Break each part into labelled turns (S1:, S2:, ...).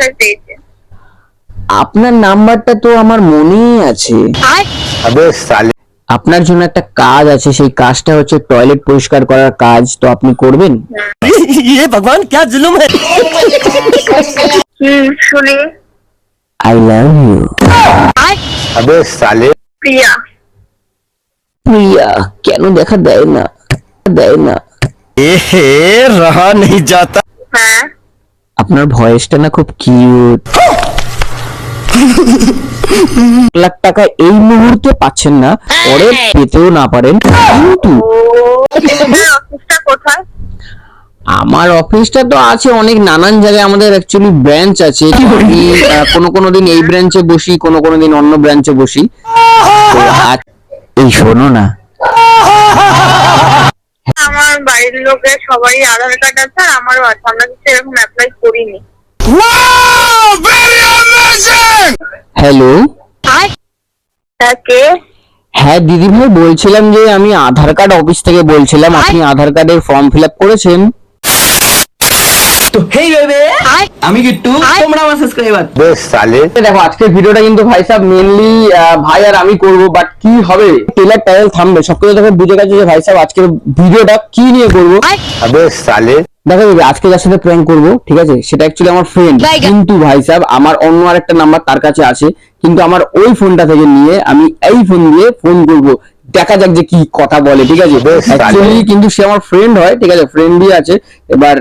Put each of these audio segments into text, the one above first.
S1: কোথায় পেয়েছে
S2: আপনার নাম্বারটা তো আমার মনেই আছে
S3: अबे साले
S2: আপনার জন্য একটা কাজ আছে সেই কাজটা হচ্ছে টয়লেট পরিষ্কার করার কাজ তো আপনি করবেন
S4: ये भगवान क्या जुल्म है
S1: হুম শুনি
S2: আই লাভ ইউ
S3: अबे साले
S1: প্রিয়া
S2: প্রিয়া কেন দেখা দেয় না দেয় না
S4: ए रहा नहीं जाता
S1: হ্যাঁ
S2: আপনার ভয়েসটা না খুব কিউট লাখ টাকা এই মুহূর্তে পাচ্ছেন না। পরে পেতেও না পারেন কিন্তু
S1: কোথায়?
S2: আমার অফিসটা তো আছে অনেক নানান জায়গায় আমাদের অ্যাকচুয়ালি ব্রাঞ্চ আছে। কোনো কোনো দিন এই ব্রাঞ্চে বসি কোনো কোনো দিন অন্য ব্রাঞ্চে বসি। এই শোনো না।
S1: আমার বাড়ির লোকের সবারই আধার কার্ড আছে আর আমারও আছে। আমরা কিছু এরকম অ্যাপ্লাই করিনি।
S2: হ্যালো
S1: হ্যাঁ কে?
S2: হ্যাঁ দিদি ভাই বলছিলাম যে আমি আধার কার্ড অফিস থেকে বলছিলাম আপনি আধার কার্ডের ফর্ম ফিল আপ করেছেন?
S4: তো আমি আমার
S2: দেখো আজকের ভিডিওটা কিন্তু ভাই ভাই আর আমি বাট কি হবে? টেলার দেখো ভাই আজকের ভিডিওটা কি নিয়ে দেখো আজকে যার সাথে করব ঠিক আছে? সেটা আমার ফ্রেন্ড কিন্তু ভাই আমার অন্য আরেকটা নাম্বার তার কাছে আছে। কিন্তু আমার ওই ফোনটা থেকে নিয়ে আমি এই ফোন দিয়ে ফোন করব। দেখা যাক যে কি কথা বলে ঠিক আছে? কিন্তু সে আমার ফ্রেন্ড হয় ঠিক আছে? ফ্রেন্ডই আছে। এবার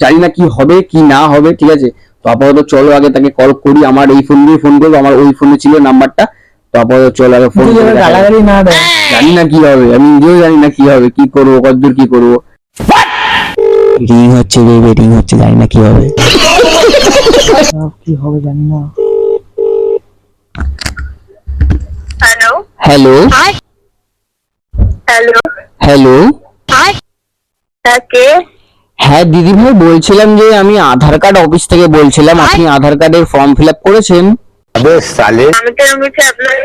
S2: জানি না কি হবে কি না হবে ঠিক আছে? তো আপাতত চলো আগে তাকে কল করি আমার এই ফোন দিয়ে ফোন করব আমার ওই ফোনে ছিল নাম্বারটা তো আপাতত চলো আগে ফোন
S4: না
S2: জানি না কি হবে আমি নিজেও জানি না কি হবে কি করব কতদূর কি করব। রিং হচ্ছে বেবি রিং হচ্ছে জানি না কি হবে।
S4: কি হবে জানি না।
S1: হ্যালো
S2: হ্যালো
S1: হ্যালো
S2: হ্যালো
S1: হ্যাঁ কে?
S2: হ্যাঁ দিদিভাই বলছিলাম যে আমি আধার কার্ড অফিস থেকে বলছিলাম আপনি আধার কার্ডের ফর্ম ফিল আপ করেছেন
S1: আমি তো আমি তো অ্যাপ্লাই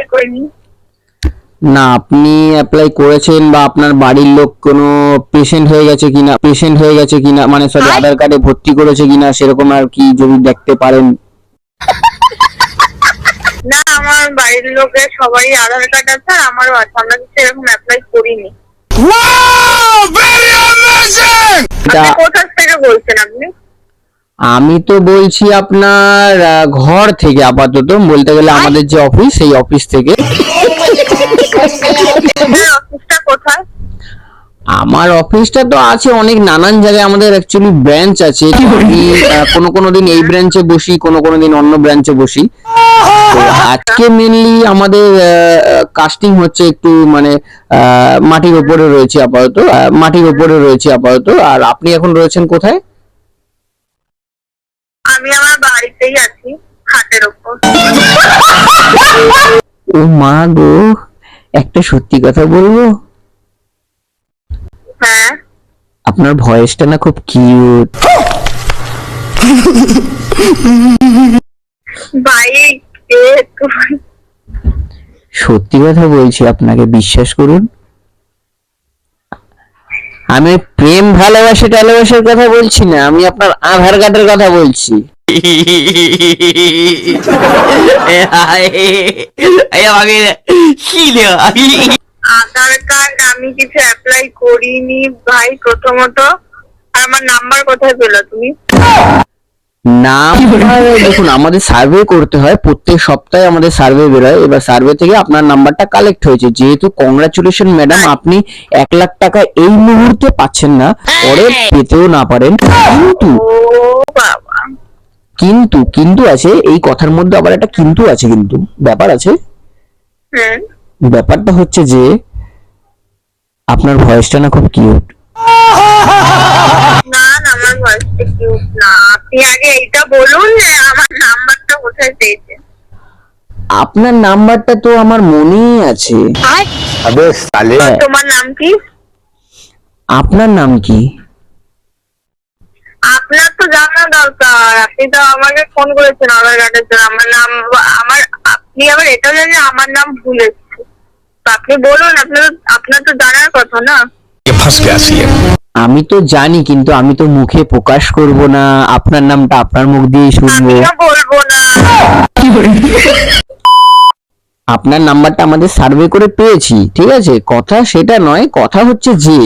S2: না আপনি অ্যাপ্লাই করেছেন বা আপনার বাড়ির লোক কোনো পেশেন্ট হয়ে গেছে কিনা পেশেন্ট হয়ে গেছে কিনা মানে সরি আধার কার্ডে ভর্তি করেছে কিনা সেরকম আর কি যদি দেখতে পারেন।
S1: না আমার বাড়ির লোকের সবারই আধার কার্ড আছে আর আমার আমরা কিছু এরকম অ্যাপ্লাই করিনি। কোথা থেকে বলছেন আপনি?
S2: আমি তো বলছি আপনার ঘর থেকে আপাতত। বলতে গেলে আমাদের যে অফিস সেই অফিস থেকে।
S1: কোথায়
S2: আমার অফিসটা তো আছে অনেক নানান জায়গায় আমাদের অ্যাকচুয়ালি ব্রাঞ্চ আছে। কোনো কোনো দিন এই ব্রাঞ্চে বসি কোনো কোনো দিন অন্য ব্রাঞ্চে বসি। তো আজকে মেনলি আমাদের কাস্টিং হচ্ছে একটু মানে আহ, মাটির উপরে রয়েছে আপাতত মাটির উপরে রয়েছে আপাতত। আর আপনি এখন রয়েছেন কোথায়?
S1: আমি আমার বাড়িতেই আছি হাতের ওপর।
S2: ও মা গো একটা সত্যি কথা বলব?
S1: হ্যাঁ?
S2: আপনার ভয়েসটা না খুব কিউট
S1: ভাই কে তুমি
S2: সত্যি কথা বলছি আপনাকে বিশ্বাস করুন। আমি প্রেম ভালোবাসা টালোবাসার কথা বলছি না আমি আপনার আধার কার্ডের কথা বলছি।
S4: আমাকে কি দেওয়া
S1: আধার কার্ড আমি কিছু অ্যাপ্লাই করিনি ভাই প্রথমত। আর আমার নাম্বার কোথায় পেল তুমি?
S2: নাম দেখুন আমাদের সার্ভে করতে হয় প্রত্যেক সপ্তাহে আমাদের সার্ভে বেরোয় এবার সার্ভে থেকে আপনার নাম্বারটা কালেক্ট হয়েছে। যেহেতু কংগ্রাচুলেশন ম্যাডাম আপনি এক লাখ টাকা এই মুহূর্তে পাচ্ছেন না। পরে পেতেও না পারেন। কিন্তু কিন্তু কিন্তু আছে এই কথার মধ্যে আবার একটা কিন্তু আছে কিন্তু। ব্যাপার আছে। ব্যাপারটা হচ্ছে যে আপনার ভয়েসটা না খুব কিউট
S1: না না আমার ভয়েসটা কিউট না। আপনি আগে এটা বলুন যে আমার নাম্বারটা কোথায় পেয়েছেন?
S2: আপনার নাম্বারটা তো আমার মনেই আছে।
S3: আবে সালে
S1: তোমার নাম কি?
S2: আপনার নাম কি?
S1: আপনার তো জানা দরকার। আপনি তো আমাকে ফোন করেছেন আধার কার্ডের জন্য। আমার নাম আমার আপনি আবার এটা জানেন আমার নাম ভুলেছেন। আপনি বলুন আপনার তো জানার কথা না।
S2: আমি? তো জানি কিন্তু আমি তো মুখে প্রকাশ করব না। আপনার নামটা আপনার মুখ দিয়ে শুনব। আপনার নাম্বারটা আমাদের সার্ভে করে পেয়েছি ঠিক আছে? কথা সেটা নয় কথা হচ্ছে যে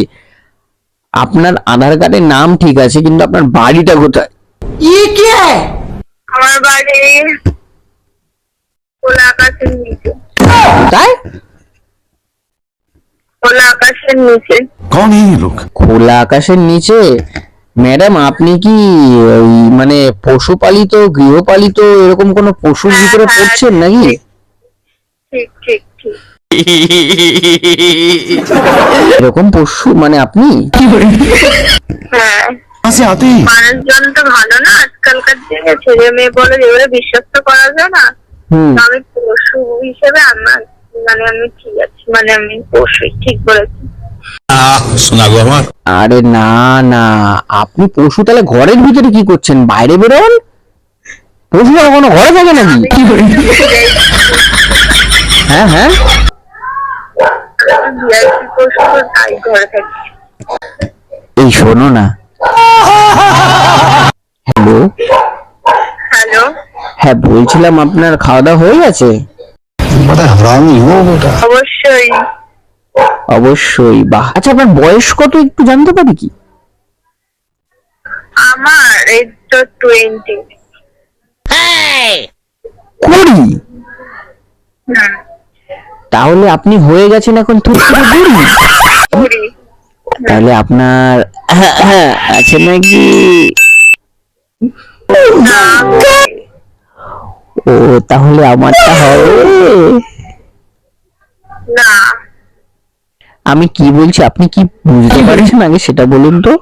S2: আপনার আধার কার্ডের নাম ঠিক আছে কিন্তু আপনার বাড়িটা কোথায়?
S1: ইয়ে ই কে আমার বাড়ি কোলাকাশের নিচে।
S2: কোথায়
S1: খোলা আকাশের নিচে।
S5: কোন লোক?
S2: খোলা আকাশের নিচে? ম্যাডাম আপনি কি ওই মানে পশুপালিত গৃহপালিত এরকম কোনো পশুর হ্যাঁ, ভিতরে
S1: হ্যাঁ,
S2: পড়ছেন নাকি? এরকম পশু মানে আপনি?
S1: হ্যাঁ। ভালো না আজকালকার দিনে। ছেলে মেয়ে বলে যেগুলো বিশ্বাস তো করা যায় না? আমি পশু হিসেবে আমার মানে আমি ঠিক মানে আমি পশুই ঠিক বলেছি।
S2: আরে না না আপনি পশু তাহলে ঘরের ভিতরে কি করছেন? বাইরে বেরোন? পশু কোনো ঘরে থাকে নাকি? হ্যাঁ হ্যাঁ। এই শোনো না। হ্যালো?
S1: হ্যালো?
S2: হ্যাঁ বলছিলাম আপনার খাওয়া দাওয়া হয়ে গেছে?
S1: অবশ্যই।
S2: অবশ্যই বাহ। আচ্ছা আপনার বয়স কত একটু জানতে পারি কি?
S1: আমার এই তো টোয়েন্টি
S2: কুড়ি? তাহলে আপনি হয়ে গেছেন এখন
S1: কুড়ি?
S2: তাহলে আপনার আছে নাকি? ও তাহলে আমারটা হবে।
S1: না।
S2: আমি কি বলছি? আপনি কি বুঝতে পারছেন আগে সেটা বলুন তো?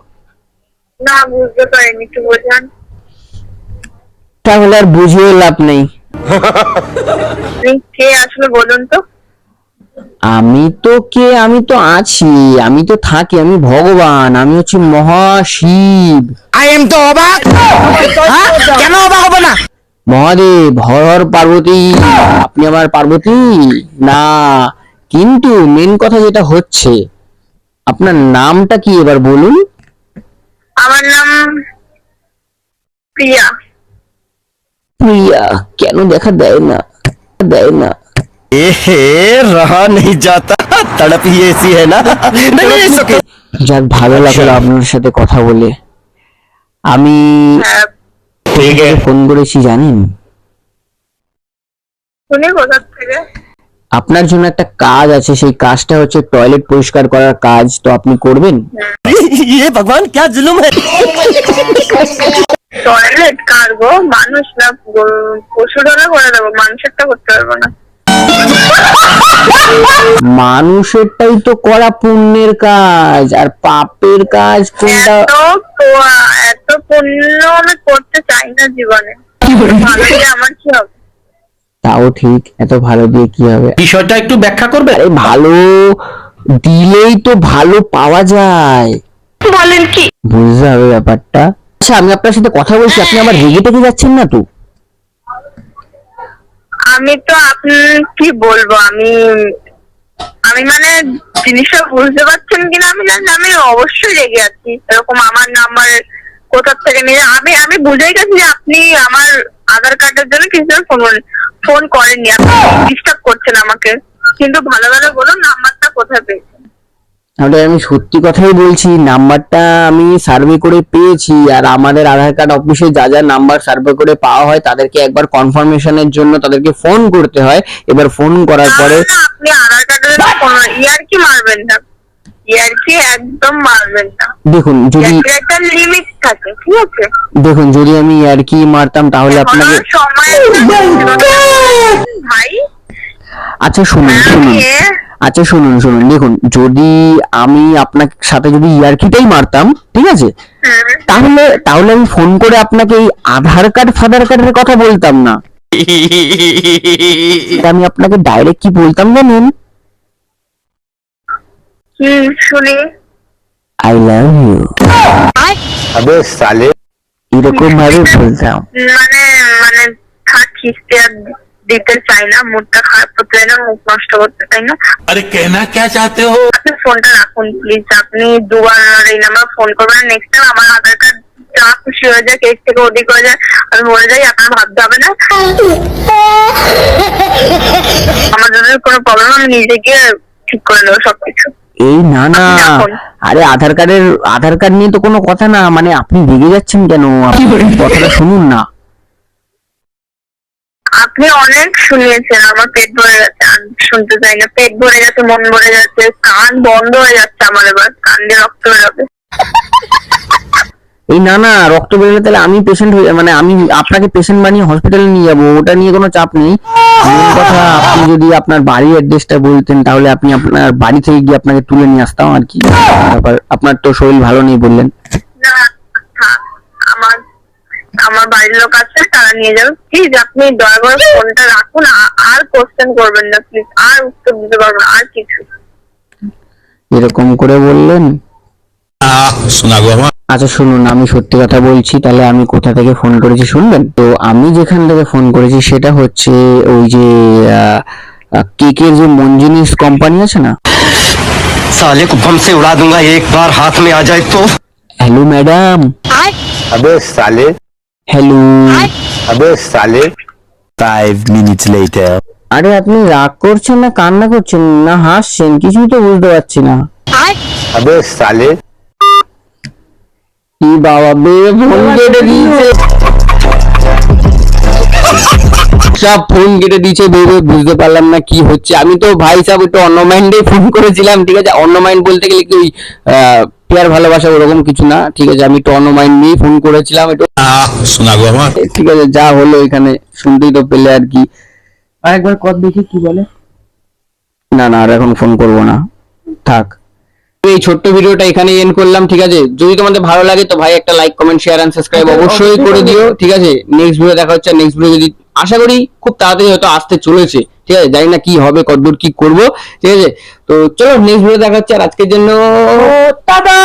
S1: না বুঝতে পারিনি একটু বোঝান।
S2: তাহলে আর বুঝিয়ে লাভ নেই।
S1: কে আসলে বলুন তো?
S2: আমি তো কে? আমি তো আছি আমি তো থাকি আমি ভগবান আমি হচ্ছি মহাশিব।
S4: আই এম তো অবাক? কেন অবাক হবে না?
S2: মহাদেব হর হর পার্বতী আপনি আমার পার্বতী? না কিন্তু মেন কথা যেটা হচ্ছে আপনার নামটা কি এবার বলুন
S1: আমার নাম প্রিয়া
S2: প্রিয়া কেন দেখা দেয় না দেয় না
S4: এ রহা नहीं जाता तड़प ही ऐसी है ना नहीं नहीं it's okay.
S2: যাক ভালো লাগলো আপনার সাথে কথা বলে আমি
S1: হ্যাঁ
S2: ঠিক ফোন করেছি জানেন
S1: শুনি কোথা থেকে
S2: আপনার জন্য একটা কাজ আছে সেই কাজটা হচ্ছে টয়লেট পরিষ্কার করার কাজ তো আপনি করবেন
S4: ये भगवान क्या जुलुम है
S1: টয়লেট কারবো মানুষ না গরু- পশুরা করে দেবো মানুষেরটা করতে পারবো না
S2: মানুষেরটাই তো করা পুণ্যের কাজ আর পাপের কাজ কোনটা
S1: এত পোয়া- এত পুণ্য আমি করতে চাই না জীবনে ভালো দিয়ে আমার কি হবে
S2: তাও ঠিক এত ভালো দিয়ে কি হবে?
S4: বিষয়টা একটু ব্যাখ্যা করবে?
S2: আরে ভালো দিলেই তো ভালো পাওয়া যায়।
S1: বলেন কি?
S2: বুঝতে হবে ব্যাপারটা। আচ্ছা আমি আপনার সাথে কথা বলছি আপনি আমার রেগে টেগে যাচ্ছেন না তো?
S1: আমি তো আপনি কি বলব আমি আমি মানে জিনিসটা বুঝতে পারছেন কিনা আমি জানি না, আমি অবশ্যই রেগে আছি। এরকম আমার নাম্বার কোথা থেকে নিয়ে আমি আমি বুঝেই গেছি যে আপনি আমার আধার কার্ডের জন্য কিছু ফোন ফোন করেননি। আপনি ডিস্টার্ব করছেন আমাকে। কিন্তু ভালো ভালো বলুন নাম্বারটা কোথায় পেয়েছেন?
S2: তাহলে আমি সত্যি কথাই বলছি নাম্বারটা আমি সার্ভে করে পেয়েছি আর আমাদের আধার কার্ড অফিসে যা যা নাম্বার সার্ভে করে পাওয়া হয় তাদেরকে একবার কনফার্মেশনের জন্য তাদেরকে ফোন করতে হয়। এবার ফোন করার পরে
S1: আপনি আধার কার্ডের ইয়ার কি মারবেন না। ইয়ার কি একদম মারবেন না।
S2: দেখুন যদি
S1: একটা লিমিট থাকে ঠিক আছে?
S2: দেখুন যদি আমি আর কি মারতাম তাহলে আপনাকে
S1: সময় ভাই।
S2: আচ্ছা শুনুন শুনুন। আচ্ছা শুনুন শুনুন। দেখুন যদি আমি আপনার সাথে যদি ইয়ার্কিটাই মারতাম ঠিক আছে?
S1: হুম,
S2: তাহলে তাহলে আমি ফোন করে আপনাকে এই আধার কার্ড ফাদার কার্ডের কথা বলতাম না। আমি আপনাকে ডাইরেক্ট কি বলতাম জানেন?
S1: কি শুনে?
S2: আই লাভ ইউ
S3: আবে সালে।
S2: এরকম ভাবে বলতাম।
S1: মানে মানে থাক খিস্তে দিতে চাই না মুডটা খারাপ করতে চাই না মুখ নষ্ট করতে চাই না।
S5: আরে কেনা কে চাতে হো?
S1: আপনি ফোনটা রাখুন প্লিজ আপনি দুবার এই নাম্বার ফোন করবেন নেক্সট টাইম আমার আধার কার্ড যা খুশি হয়ে যায় কেস থেকে অধিক হয়ে যায় আমি মরে যাই আপনার ভাবতে হবে না। আমার জন্য কোনো প্রবলেম আমি নিজে গিয়ে ঠিক করে নেব সবকিছু।
S2: এই না না। আরে আধার কার্ডের আধার কার্ড নিয়ে তো কোনো কথা না। মানে আপনি রেগে যাচ্ছেন কেন? আপনি কথাটা শুনুন না।
S1: আপনি অনেক শুনিয়েছেন। আমার পেট ভরে আর শুনতে চাই না। পেট ভরে গেছে মন ভরে যাচ্ছে কান বন্ধ হয়ে যাচ্ছে আমার এবার। কান দিয়ে রক্ত বেরোবে।
S2: এই না না রক্ত বেরোলে তাহলে আমি পেশেন্ট হয়ে মানে আমি আপনাকে পেশেন্ট বানিয়ে হসপিটালে নিয়ে যাব। ওটা নিয়ে কোনো চাপ নেই। কথা আপনি যদি আপনার বাড়ির অ্যাড্রেসটা বলতেন তাহলে আপনি আপনার বাড়ি থেকে গিয়ে আপনাকে তুলে নিয়ে আসতাম আর কি। তারপর আপনার তো শরীর ভালো নেই বললেন।
S1: না আচ্ছা, আমার আমার বাড়ির লোক আছে তারা নিয়ে যাবে। প্লিজ আপনি দয়া করে ফোনটা রাখুন আর কোশ্চেন করবেন না প্লিজ আর উত্তর দিতে পারবেন আর কিছু
S2: এরকম করে বললেন?
S5: আহ শোনাগো আমার
S2: আচ্ছা শুনুন আমি সত্যি কথা বলছি তাহলে আমি কোথা থেকে ফোন করেছি শুনবেন তো আমি যেখান থেকে ফোন করেছি সেটা হচ্ছে ওই যে কেকের যে মঞ্জুনিস কোম্পানি আছে না
S4: साले को बम से उड़ा दूंगा एक बार हाथ में आ जाए तो
S2: হ্যালো ম্যাডাম
S3: अबे साले
S2: হ্যালো
S3: अबे साले
S4: फाइव मिनट्स लेटर
S2: আরে আপনি রাগ করছেন না কান্না করছেন না হাসছেন কিছুই তো বুঝতে পারছি না
S3: अबे साले
S2: কি বাবা বে ফোন কেটে দিয়েছে। সব ফোন কেটে দিয়েছে ভেবে বুঝতে পারলাম না কি হচ্ছে। আমি তো ভাই সাহেব একটু অন্য মাইন্ডে ফোন করেছিলাম ঠিক আছে? অন্য মাইন্ড বলতে গেলে কি ওই পেয়ার ভালোবাসা ওরকম কিছু না ঠিক আছে? আমি একটু অন্য মাইন্ড নিয়ে ফোন করেছিলাম একটু ঠিক আছে যা হলো এখানে শুনতেই তো পেলে আর কি। আরেকবার কত দেখি কি বলে। না না আর এখন ফোন করব না। থাক। এই ছোট্ট ভিডিওটা এখানে এন্ড করলাম ঠিক আছে? যদি তোমাদের ভালো লাগে তো ভাই একটা like comment share and subscribe অবশ্যই করে দিও ঠিক আছে? নেক্সট ভিডিও দেখা হচ্ছে নেক্সট ভিডিও যদি আশা করি খুব তাড়াতাড়ি হয়তো আসতে চলেছে ঠিক আছে? জানি না কি হবে কতদূর কি করব ঠিক আছে? তো চলো নেক্সট ভিডিও দেখা হচ্ছে আর আজকের জন্য টাটা!